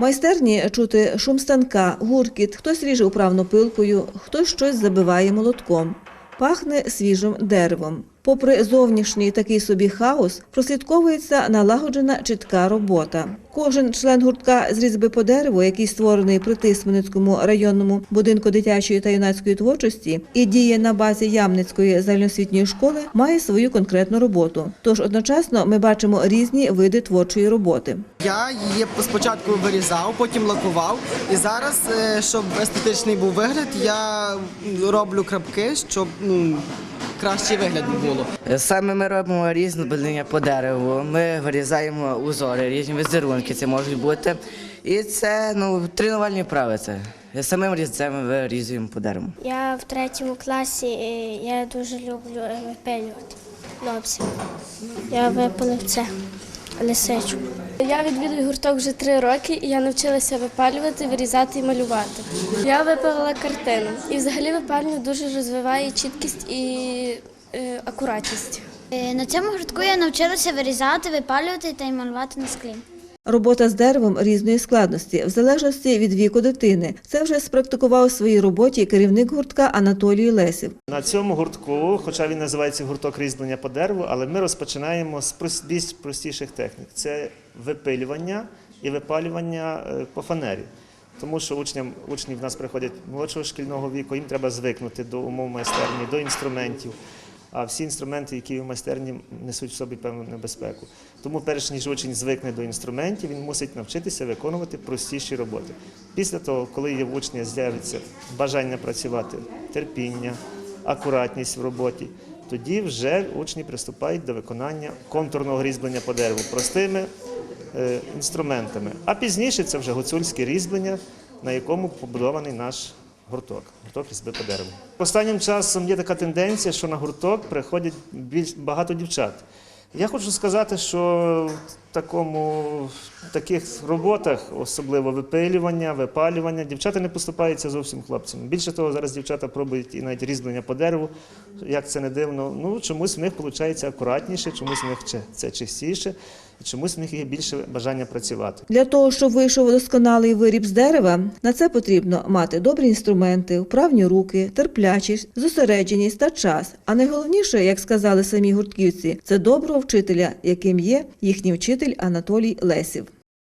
Майстерні чути шум станка, гуркіт, хтось ріже управно пилкою, хтось щось забиває молотком. Пахне свіжим деревом. Попри зовнішній такий собі хаос, прослідковується налагоджена чітка робота. Кожен член гуртка з різьби по дереву, який створений при Тисменницькому районному будинку дитячої та юнацької творчості і діє на базі Ямницької загальноосвітньої школи, має свою конкретну роботу. Тож одночасно ми бачимо різні види творчої роботи. Я її спочатку вирізав, потім лакував. І зараз, е, щоб естетичний був вигляд, я роблю крапки, щоб ну, кращий вигляд було. Саме ми робимо різне блення по дереву. Ми вирізаємо узори, різні візерунки це можуть бути. І це ну, тренувальні вправи. Це самим різцем вирізуємо по дереву. Я в третьому класі, і я дуже люблю е, випилювати Лобці. Я випалив це лисичку. Я відвідую гурток вже три роки, і я навчилася випалювати, вирізати і малювати. Я випалила картину. І взагалі випалювання дуже розвиває чіткість і е, акуратність. Е, На цьому гуртку я навчилася вирізати, випалювати та й малювати на склі. Робота з деревом різної складності, в залежності від віку дитини. Це вже спрактикував у своїй роботі керівник гуртка Анатолій Лесів. На цьому гуртку, хоча він називається гурток різьблення по дереву, але ми розпочинаємо з більш простіших технік: це випилювання і випалювання е, по фанері. Тому що учням, учні в нас приходять молодшого шкільного віку, їм треба звикнути до умов майстерні, до інструментів. А всі інструменти, які в майстерні, несуть в собі певну небезпеку. Тому, перш ніж учень звикне до інструментів, він мусить навчитися виконувати простіші роботи. Після того, коли є в учня з'явиться бажання працювати, терпіння, акуратність в роботі, тоді вже учні приступають до виконання контурного різьблення по дереву простими е, інструментами. А пізніше це вже гуцульське різьблення, на якому побудований наш гурток, гурток різьби по дереву. Останнім часом є така тенденція, що на гурток приходять більш багато дівчат. Я хочу сказати, що такому, в таких роботах, особливо випилювання, випалювання, дівчата не поступаються зовсім хлопцям. Більше того, зараз дівчата пробують і навіть різьблення по дереву. Як це не дивно, ну чомусь в них виходить акуратніше, чомусь в них це чистіше, і чомусь в них є більше бажання працювати. Для того, щоб вийшов досконалий виріб з дерева, на це потрібно мати добрі інструменти, вправні руки, терплячість, зосередженість та час. А найголовніше, як сказали самі гуртківці, це доброго вчителя, яким є їхній вчитель Анатолій Лесів.